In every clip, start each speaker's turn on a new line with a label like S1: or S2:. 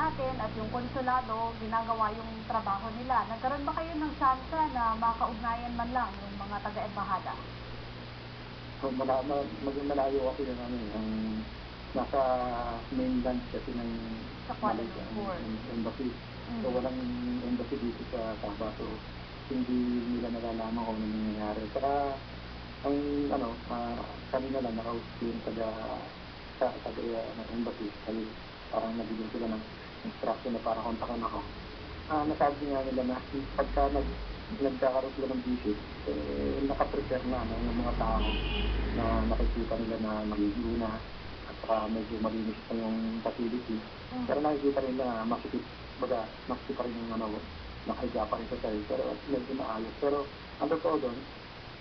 S1: natin at yung konsulado, ginagawa yung trabaho nila. Nagkaroon ba kayo ng tsansa na makaugnayan man lang yung mga taga-embahada?
S2: So, mala, ma, maging malayo kasi yung ano, eh, ang nasa mainland kasi ng
S1: Sa Kuala Lumpur.
S2: embassy. So,
S1: Mhm.
S2: walang embassy dito sa Sabah. So, hindi nila nalalaman kung ano nangyayari. Saka, ang ano, ah, kanina lang nakausap yung taga, sa taga uh, ng embassy. Kasi parang nabigyan sila ng instruction na parang kontakin ako. Ah, nasabi nga nila na pagka nag, nagkakaroon sila ng visit, eh, nakaprepare na no, ng mga tao na nakikita nila na magiging na at saka medyo malinis pa yung facility.
S1: Mhm.
S2: Pero nakikita rin na masikip, baga, masikip pa rin yung ano, nakahiga pa rin sa tayo. Pero medyo maayos. Pero ang totoo doon,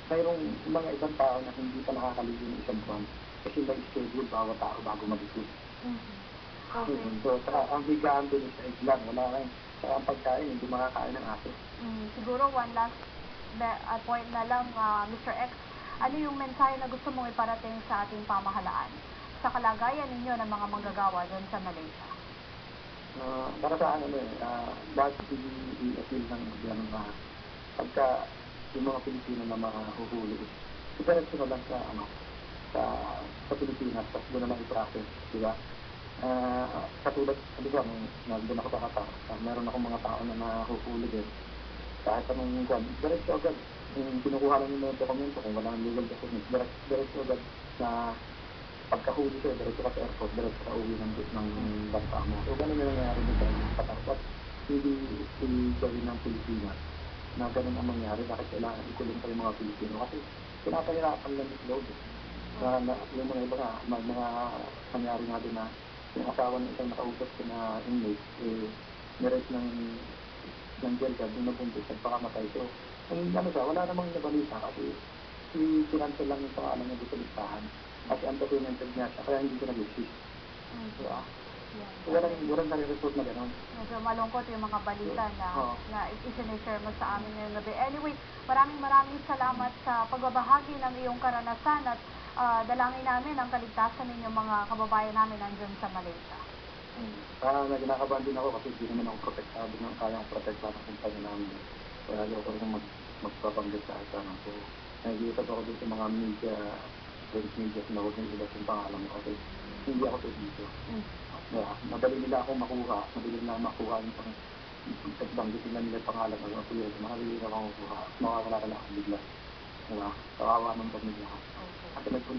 S2: mayroong mga ibang tao na hindi pa nakakaligo ng isang buwan kasi may schedule bawat tao bago maligo.
S1: Mhm. Okay.
S2: So, saka ang higaan doon is sa islam. Wala kang, saka ang pagkain, hindi makakain ng aso.
S1: Mm, siguro one last uh, point na lang, ah, Mr. X. Ano yung mensahe na gusto mong iparating sa ating pamahalaan sa kalagayan ninyo ng mga manggagawa doon sa Malaysia?
S2: Ah, para sa akin, ano eh, uh, hindi i-appeal ng gobyerno na pagka yung mga Pilipino na mahuhuli, iparetso na lang sa, ano, sa, sa Pilipinas, tapos doon na lang i-process, di ba? Ah, katulad, di ba, nung nandun ako sa Qatar, ah, meron akong mga tao na nahuhuli din. Kahit anong kwan, diretso agad. Yung kinukuha lang yung mga dokumento, kung wala nang legal documents, diretso, diretso agad na pagkahuli siya, diretso ka sa airport, diretso ka uwi ng, ng bansa mo. So, ganun yung nangyayari dito sa Qatar. But, hindi i-gawin ng Pilipinas na ganun ang mangyari. Bakit kailangan ikulong pa yung mga Pilipino? Kasi pinapahirapan lang yung loob. eh. Na, na, yung mga iba nga, mga, mga nangyari nga din na yung asawa ng isang nakausap ko na inmate, eh, meron ng ng jail guard, yung nabuntis at pakamatay. So, ang ano siya, wala namang nabalita kasi i-cancel lang yung pangalan niya dito sa listahan. Kasi undocumented niya siya, kaya hindi ko nag-exist.
S1: Mm.
S2: Diba?
S1: Yan.
S2: So, walang, walang nare-report na gano'n.
S1: Medyo malungkot yung mga balita na,
S2: Oo.
S1: na isinishare mo sa amin ngayong gabi. Anyway, maraming maraming salamat sa pagbabahagi ng iyong karanasan at ah, dalangin namin ang kaligtasan ninyong mga kababayan namin nandyan sa Malaysia.
S2: Hmm. Kaya na ginakabahan din ako kasi hindi naman ako protektado ng kayang protektado ng kumpanya namin. Kaya ayoko rin mag, magpapanggit sa ata. No? So, nakikita ko din sa mga media, print media na huwag nang ilas yung pangalan ko kasi hindi ako sa dito.
S1: Mm.
S2: Kaya, madali nila ako makuha, madali nila makuha yung pang pagbanggitin na nila pangalan ko. Kasi madali nila ako makuha, mawawala ka lang ako bigla. Diba? Kawawa ng pamilya ko.
S1: Okay.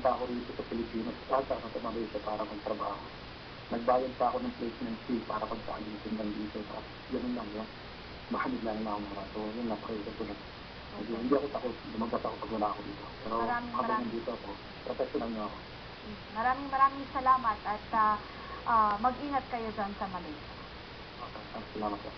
S2: Kasi nagpunta ako rito sa Pilipinas, at sa Malaysia para magtrabaho. Nagbayad pa ako ng placement fee para pagkaalitin lang dito. Tapos ganun lang yun. Mahanid lang lang ako mga. So yun, napakita ko lang. Hindi, hindi ako takot. Lumabas ako pag wala ako dito. Pero
S1: Maraming
S2: habang
S1: maraming-
S2: nandito ako, protection niyo ako.
S1: Maraming maraming salamat at ah, ah, mag-ingat kayo dyan sa Malaysia.
S2: Okay, salamat po.